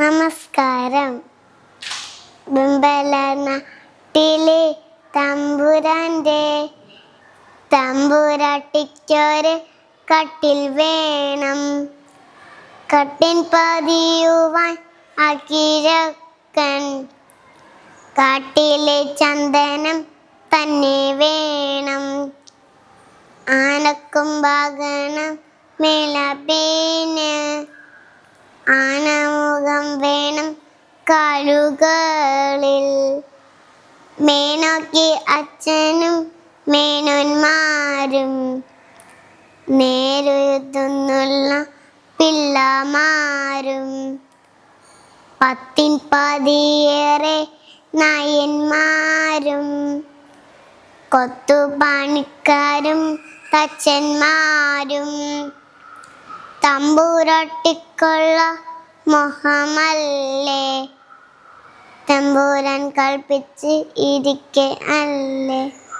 നമസ്കാരം. ബിംബലനാട്ടിലെ തമ്പുരാന്റെ തമ്പുരാട്ടിക്കൊരു കട്ടിൽ വേണം. കട്ടിൻ പതിയുവാൻ അക്കിഴക്കൻ കാട്ടിലെ ചന്ദനം തന്നെ വേണം. ആനക്കുംഭാഗണം മേള ആനമുഖം കാലുകളിൽ മേനോക്കി അച്ഛനും മേനോന്മാരും നേരുതുന്നുള്ള പിള്ളമാരും പത്തിൻ പതിയേറെ നയന്മാരും കൊത്തുപണിക്കാരും തച്ചന്മാരും തമ്പൂരൊട്ടിക്കൊള്ള മുഹമല്ലേ തമ്പൂരൻ കൽപ്പിച്ച് ഇരിക്കെ അല്ലേ?